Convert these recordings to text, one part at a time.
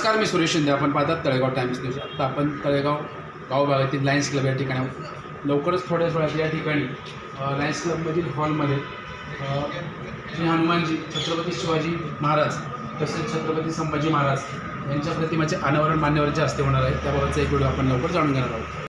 नमस्कार मी सुरेश शिंदे. आपण पाहतात तळेगाव टाइम्स न्यूज. आता आपण तळेगाव गाव भागातील लायन्स क्लब या ठिकाणी आहोत. लवकरच थोड्या वेळात या ठिकाणी लायन्स क्लबमधील हॉलमध्ये श्री हनुमानजी छत्रपती शिवाजी महाराज तसेच छत्रपती संभाजी महाराज यांच्या प्रतिमाचे अनावरण मान्यवरच्या हस्ते होणार आहे. त्याबाबतचा एक व्हिडिओ आपण लवकर जाणून घेणार आहोत.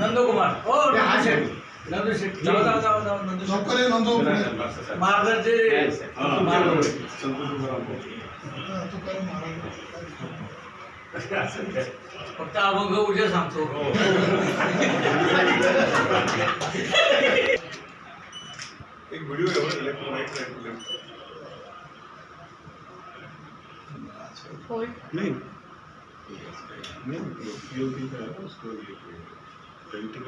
नंदकुमार. हो नंदू शेट जाऊ जाऊ नंदू शेट नंदू. फक्त अभंग उद्या सांगतो. एक व्हिडिओ नहीं. नहीं योगी का है उसको ये पेंटिंग